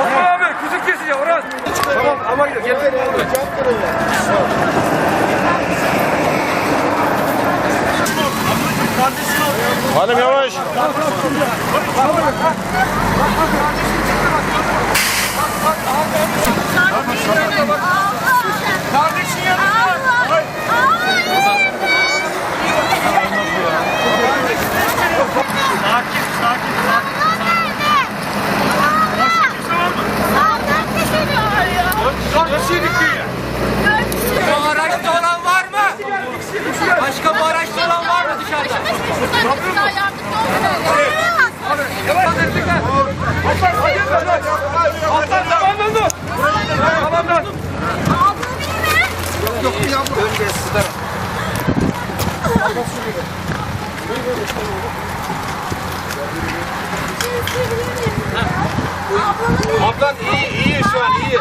Osman abi kuzu kesiyor Orhan. Tamam ama getir. Hanım yavaş. Ablan iyi iyi şu an iyi.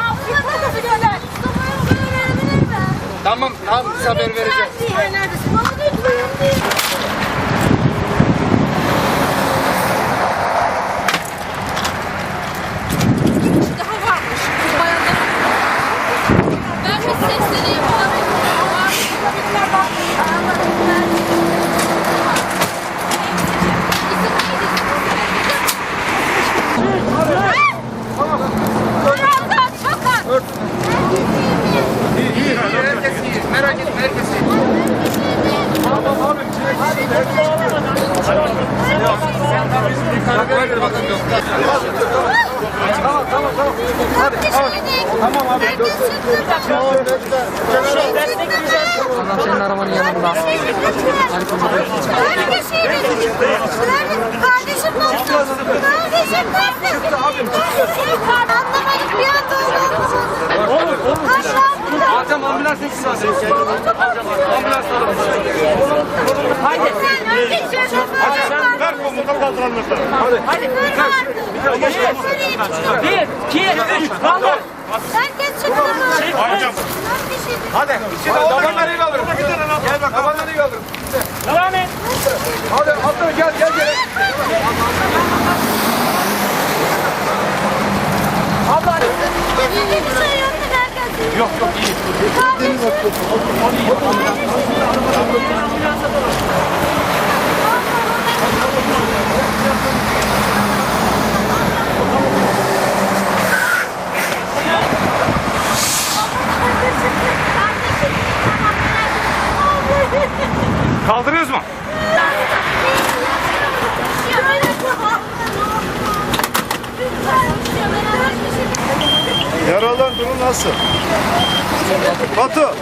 Tamam tamam haber. Neredesin? Baba lütfen. Bir kişi daha varmış. Bu bayanların. Ben bir sesleneyim. Var. Çocuklar var. Çok az. İyi iyi herkes iyi. Merak etme herkes iyi. Bak böyle bakın doktor. Tamam tamam tamam. Hadi. Tamam abi. Adam senin arabanın yanında. Kardeşim Kardeşim nasıl? Ambulans eksin lazım. Ambulans alalım. Haydi. Sen önce şoför. Ver komutan kaldıranlar. Hadi. Bir, iki, üç, vallahi. Herkes çıktı mı? Hadi. Şimdi babanları iyi alırım. Gel bak babanları iyi alırım. Devam et. Hadi atla gel gel gel. Bir şey yok mu herkes? Yok yok iyi. Kaldırıyoruz mu? Yaralıların durumu nasıl? Batu.